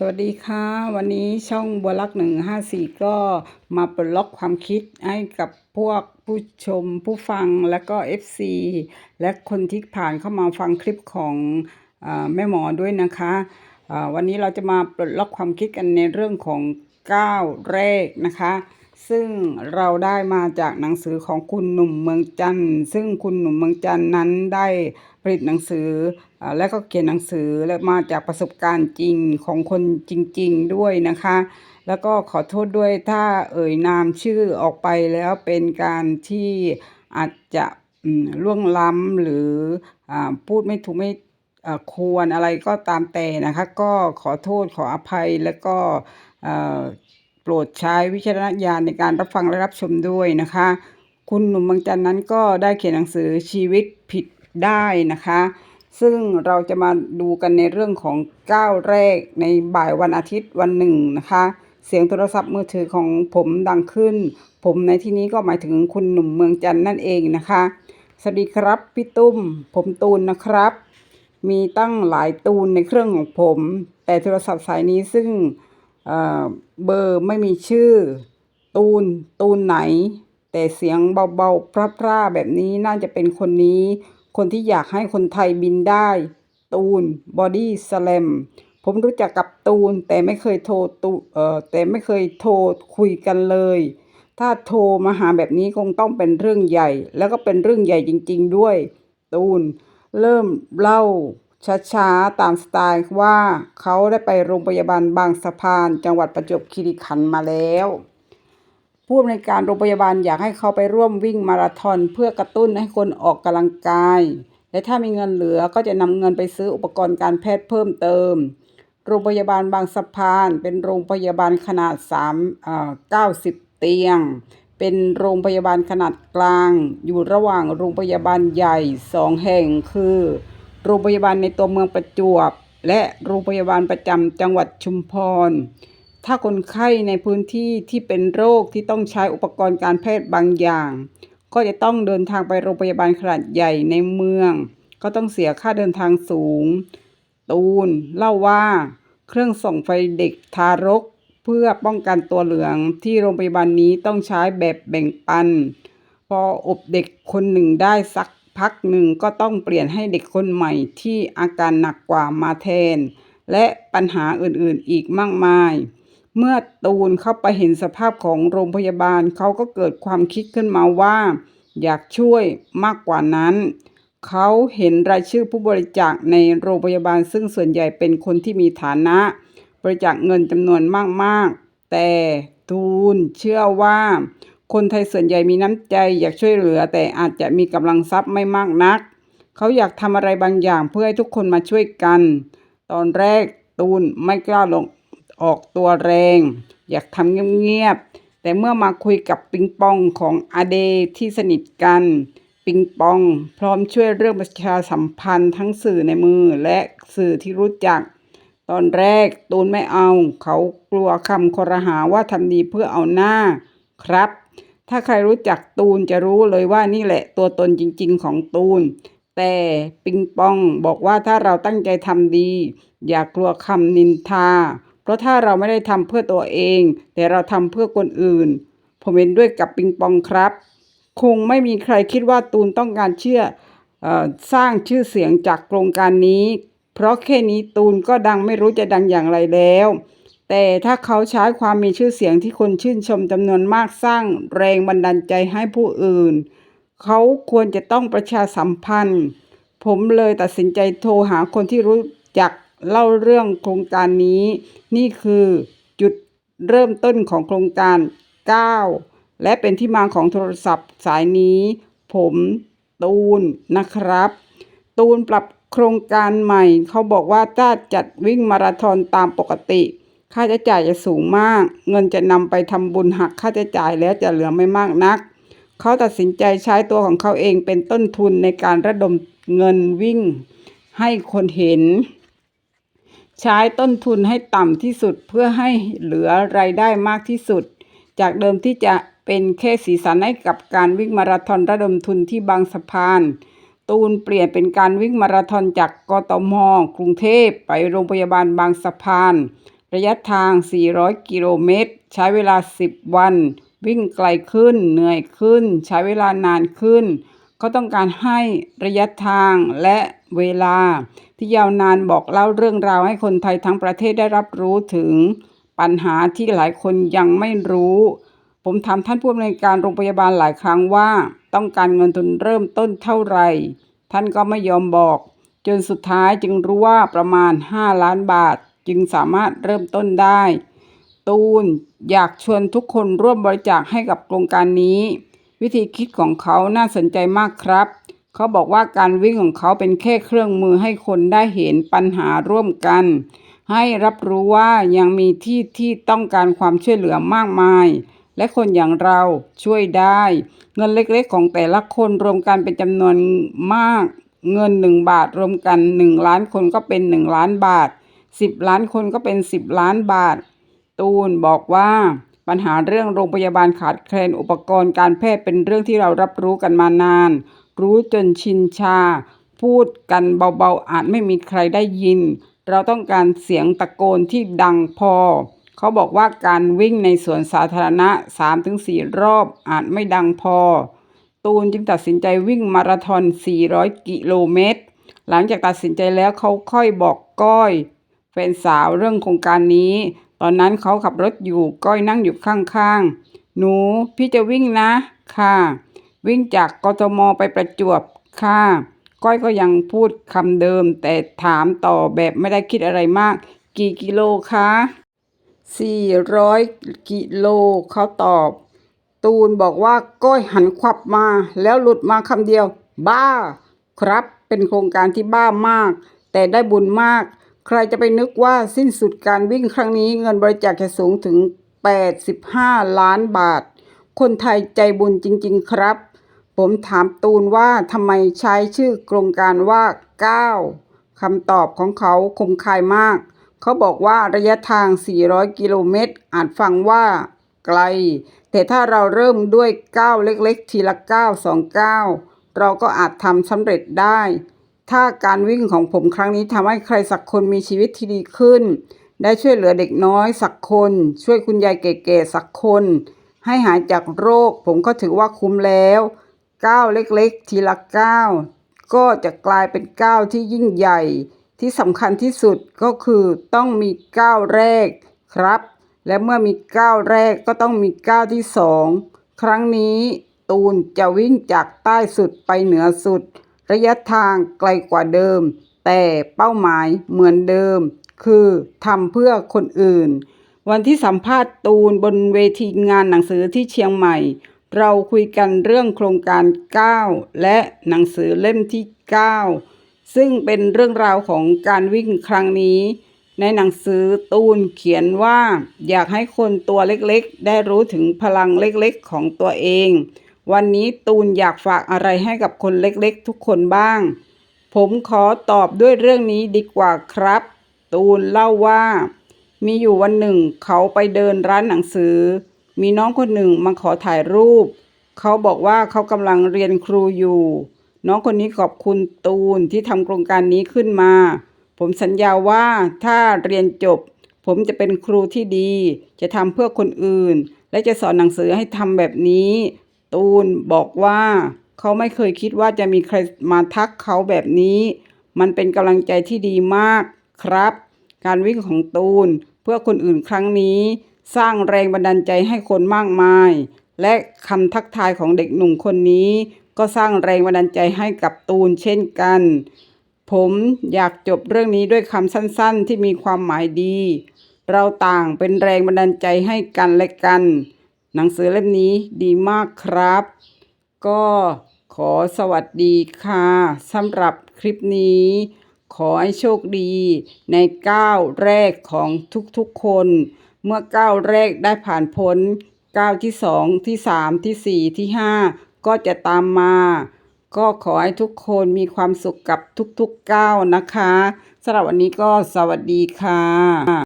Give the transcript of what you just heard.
สวัสดีค่ะ วันนี้ช่องบัวลักหนึ่งห้าสี่ก็มาปลดล็อกความคิดให้กับพวกผู้ชมผู้ฟังและก็ FC และคนที่ผ่านเข้ามาฟังคลิปของอแม่หมอด้วยนะคะอ่าวันนี้เราจะมาปลดล็อกความคิดกันในเรื่องของก้าวแรกนะคะ ซึ่งเราได้มาจากหนังสือของคุณหนุ่มเมืองจันทร์ซึ่งคุณหนุ่มเมืองจันทร์นั้นได้ผลิตหนังสือ และก็เขียนหนังสือและมาจากประสบการณ์จริงของคนจริง ๆด้วยนะคะ แล้วก็ขอโทษด้วยถ้าเอ่ยนามชื่อออกไปแล้วเป็นการที่อาจจะล่วงล้ำหรืออพูดไม่ถูกไม่ควรอะไรก็ตามแต่นะคะ ก็ขอโทษขออภัยแล้วก็โปรดใช้วิจารณญาณในการรับฟังและรับชมด้วยนะคะ คุณหนุ่มบางจันนั้นก็ได้เขียนหนังสือชีวิตผิดได้นะคะ ซึ่งเราจะมาดูกันในเรื่องของก้าวแรกในบ่ายวันอาทิตย์วันหนึ่งนะคะ เสียงโทรศัพท์มือถือของผมดังขึ้น ผมในที่นี้ก็หมายถึงคุณหนุ่มเมืองจันทร์นั่นเองนะคะ สวัสดีครับพี่ตุ้ม ผมตูนนะครับ มีตั้งหลายตูนในเครื่องของผม แต่โทรศัพท์สายนี้ซึ่งเเบอร์ไม่มีชื่อ ตูนตูนไหน แต่เสียงเบาๆพร่าๆแบบนี้น่าจะเป็นคนนี้ คนที่อยากให้คนไทยบินได้ ตูนบอดี้สแลมผมรู้จักกับตูนแต่ไม่เคยโทรตูเอ่อแต่ไม่เคยโทรคุยกันเลย ถ้าโทรมาหาแบบนี้คงต้องเป็นเรื่องใหญ่ แล้วก็เป็นเรื่องใหญ่จริง ๆ ด้วย ตูน เริ่มเล่าช้าๆตามสไตล์ว่าเขาได้ไปโรงพยาบาลบางสะพาน จังหวัดประจวบคีรีขันธ์มาแล้ว ผู้อำนวยการโรงพยาบาลอยากให้เขาไปร่วมวิ่งมาราธอนเพื่อกระตุ้นให้คนออกกำลังกาย และถ้ามีเงินเหลือก็จะนำเงินไปซื้ออุปกรณ์การแพทย์เพิ่มเติม โรงพยาบาลบางสะพาน เป็นโรงพยาบาลขนาด3อ่า90 เตียง เป็นโรงพยาบาลขนาดกลาง อยู่ระหว่างโรงพยาบาลใหญ่สองแห่งคือ โรงพยาบาลในตัวเมืองประจวบ และโรงพยาบาลประจำจังหวัดชุมพร ถ้าคนไข้ในพื้นที่ที่เป็นโรคที่ต้องใช้อุปกรณ์การแพทย์บางอย่าง ก็จะต้องเดินทางไปโรงพยาบาลขนาดใหญ่ในเมือง ก็ต้องเสียค่าเดินทางสูง ตูนเล่าว่า เครื่องส่องไฟเด็กทารก เพื่อป้องกันตัวเหลืองที่โรงพยาบาลนี้ต้องใช้แบบแบ่งปัน พออบเด็กคนหนึ่งได้สักพักหนึ่งก็ต้องเปลี่ยนให้เด็กคนใหม่ที่อาการหนักกว่ามาแทน และปัญหาอื่นๆอีกมากมาย เมื่อตูนเข้าไปเห็นสภาพของโรงพยาบาลเขาก็เกิดความคิดขึ้นมาว่า อยากช่วยมากกว่านั้น เขาเห็นรายชื่อผู้บริจาคในโรงพยาบาล ซึ่งส่วนใหญ่เป็นคนที่มีฐานะ บริจาคเงินจำนวนมากๆ แต่ตูนเชื่อว่า คนไทยส่วนใหญ่มีน้ำใจอยากช่วยเหลือ แต่อาจจะมีกำลังทรัพย์ไม่มากนัก เขาอยากทำอะไรบางอย่างเพื่อให้ทุกคนมาช่วยกัน ตอนแรกตูนไม่กล้าลง ออกตัวแรง อยากทำเงียบๆ แต่เมื่อมาคุยกับปิงปองของอาเดที่สนิทกัน ปิงปองพร้อมช่วยเรื่องประชาสัมพันธ์ทั้งสื่อในมือและสื่อที่รู้จัก ตอนแรกตูนไม่เอา เขากลัวคำคอรหาว่าทำดีเพื่อเอาหน้าครับ ถ้าใครรู้จักตูนจะรู้เลยว่านี่แหละตัวตนจริงๆของตูนแต่ปิงปองบอกว่าถ้าเราตั้งใจทำดี อย่ากลัวคำนินทา ราะถ้าเราไม่ได้ทำเพื่อตัวเอง แต่เราทำเพื่อคนอื่น ผมเห็นด้วยกับปิงปองครับ คงไม่มีใครคิดว่าตูนต้องการเชื่อเออสร้างชื่อเสียงจากโครงการนี้ เพราะแค่นี้ตูนก็ดังไม่รู้จะดังอย่างไรแล้ว แต่ถ้าเขาใช้ความมีชื่อเสียงที่คนชื่นชมจำนวนมากสร้างแรงบันดาลใจให้ผู้อื่น เขาควรจะต้องประชาสัมพันธ์ ผมเลยตัดสินใจโทรหาคนที่รู้จัก เล่าเรื่องโครงการนี้ นี่คือจุดเริ่มต้นของโครงการ 9 และเป็นที่มาของโทรศัพท์สายนี้ ผมตูนนะครับ ตูนปรับโครงการใหม่ เขาบอกว่าถ้าจัดวิ่งมาราธอนตามปกติ ค่าใช้จ่ายจะสูงมาก เงินจะนำไปทำบุญหักค่าใช้จ่ายแล้วจะเหลือไม่มากนัก เขาตัดสินใจใช้ตัวของเขาเองเป็นต้นทุนในการระดมเงินวิ่งให้คนเห็น ใช้ต้นทุนให้ต่ำที่สุดเพื่อให้เหลือรายได้มากที่สุด จากเดิมที่จะเป็นแค่สีสันให้กับการวิ่งมาราธอนระดมทุนที่บางสะพาน ตูนเปลี่ยนเป็นการวิ่งมาราธอนจากกตมกรุงเทพไปโรงพยาบาลบางสะพาน ระยะทาง 400 กิโลเมตร ใช้เวลา 10 วัน วิ่งไกลขึ้น เหนื่อยขึ้น ใช้เวลานานขึ้น เขาต้องการให้ระยะทางและเวลาที่ยาวนานบอกเล่าเรื่องราวให้คนไทยทั้งประเทศได้รับรู้ถึงปัญหาที่หลายคนยังไม่รู้ ผมถามท่านผู้อำนวยการโรงพยาบาลหลายครั้งว่า ต้องการเงินทุนเริ่มต้นเท่าไหร่ ท่านก็ไม่ยอมบอก จนสุดท้ายจึงรู้ว่าประมาณ 5 ล้านบาทจึงสามารถเริ่มต้นได้ ตูนอยากชวนทุกคนร่วมบริจาคให้กับโครงการนี้ วิธีคิดของเขาน่าสนใจมากครับ เขาบอกว่าการวิ่งของเขาเป็นแค่เครื่องมือให้คนได้เห็นปัญหาร่วมกัน ให้รับรู้ว่ายังมีที่ที่ต้องการความช่วยเหลือมากมาย และคนอย่างเราช่วยได้ เงินเล็กๆ ของแต่ละคนรวมกันเป็นจำนวนมาก เงินหนึ่งบาทรวมกันหนึ่งล้านคนก็เป็นหนึ่งล้านบาทสิบล้านคนก็เป็นสิบล้านบาท ตูนบอกว่า ปัญหาเรื่องโรงพยาบาลขาดแคลนอุปกรณ์การแพทย์เป็นเรื่องที่เรารับรู้กันมานาน รู้จนชินชา พูดกันเบาๆอาจไม่มีใครได้ยิน เราต้องการเสียงตะโกนที่ดังพอ เขาบอกว่าการวิ่งในสวนสาธารณะ 3-4 รอบอาจไม่ดังพอ ตูนจึงตัดสินใจวิ่งมาราธอน 400 กิโลเมตร หลังจากตัดสินใจแล้วเขาค่อยบอกก้อยแฟนสาวเรื่องโครงการนี้ ตอนนั้นเขาขับรถอยู่ก้อยนั่งอยู่ข้างๆ หนูพี่จะวิ่งนะ ค่ะ วิ่งจากกทมไปประจวบ ค่ะ ก้อยก็ยังพูดคำเดิม แต่ถามต่อแบบไม่ได้คิดอะไรมาก กี่กิโลคะ400กิโลเขาตอบ ตูนบอกว่าก้อยหันขวับมา แล้วหลุดมาคำเดียว บ้า ครับ เป็นโครงการที่บ้ามาก แต่ได้บุญมาก ใครจะไปนึกว่าสิ้นสุดการวิ่งครั้งนี้เงินบริจาคจะสูงถึง 85 ล้านบาท คนไทยใจบุญจริง ๆ ครับ ผมถามตูนว่าทำไมใช้ชื่อโครงการว่า 9คำตอบของเขาคมคายมาก เขาบอกว่าระยะทาง 400 กิโลเมตร อาจฟังว่าไกล แต่ถ้าเราเริ่มด้วยก้าวเล็กๆ ทีละก้าวสองก้าวเราก็อาจทำสำเร็จได้ ถ้าการวิ่งของผมครั้งนี้ทำให้ใครสักคนมีชีวิตที่ดีขึ้น ได้ช่วยเหลือเด็กน้อยสักคน ช่วยคุณยายแก่ๆสักคน ให้หายจากโรค ผมก็ถือว่าคุ้มแล้วก้าวเล็กๆ ทีละก้าวก็จะกลายเป็นก้าวที่ยิ่งใหญ่ ที่สำคัญที่สุดก็คือต้องมีก้าวแรกครับ และเมื่อมีก้าวแรกก็ต้องมีก้าวที่สองครั้งนี้ตูนจะวิ่งจากใต้สุดไปเหนือสุด ระยะทางไกลกว่าเดิม แต่เป้าหมายเหมือนเดิม คือทำเพื่อคนอื่น วันที่สัมภาษณ์ตูนบนเวทีงานหนังสือที่เชียงใหม่ เราคุยกันเรื่องโครงการ 9 และหนังสือเล่มที่ 9 ซึ่งเป็นเรื่องราวของการวิ่งครั้งนี้ ในหนังสือตูนเขียนว่า อยากให้คนตัวเล็กๆ ได้รู้ถึงพลังเล็กๆ ของตัวเอง วันนี้ตูนอยากฝากอะไรให้กับคนเล็กๆ ทุกคนบ้าง ผมขอตอบด้วยเรื่องนี้ดีกว่าครับ ตูนเล่าว่า มีอยู่วันหนึ่ง เขาไปเดินร้านหนังสือ มีน้องคนหนึ่งมาขอถ่ายรูป เขาบอกว่าเขากำลังเรียนครูอยู่ น้องคนนี้ขอบคุณตูนที่ทำโครงการนี้ขึ้นมา ผมสัญญาว่าถ้าเรียนจบ ผมจะเป็นครูที่ดี จะทำเพื่อคนอื่น และจะสอนหนังสือให้ทำแบบนี้ ตูนบอกว่าเขาไม่เคยคิดว่าจะมีใครมาทักเขาแบบนี้ มันเป็นกำลังใจที่ดีมากครับ การวิ่งของตูนเพื่อคนอื่นครั้งนี้ สร้างแรงบันดาลใจให้คนมากมาย และคำทักทายของเด็กหนุ่มคนนี้ ก็สร้างแรงบันดาลใจให้กับตูนเช่นกัน ผมอยากจบเรื่องนี้ด้วยคำสั้นๆ ที่มีความหมายดี เราต่างเป็นแรงบันดาลใจให้กันและกัน หนังสือเล่มนี้ดีมากครับ ก็ขอสวัสดีค่ะสำหรับคลิปนี้ ขอให้โชคดีในก้าวแรกของทุกๆคน เมื่อก้าวแรกได้ผ่านพ้นก้าวที่สองที่สามที่สี่ที่ห้าก็จะตามมา ก็ขอให้ทุกคนมีความสุขกับทุกๆก้าวนะคะสำหรับวันนี้ก็สวัสดีค่ะ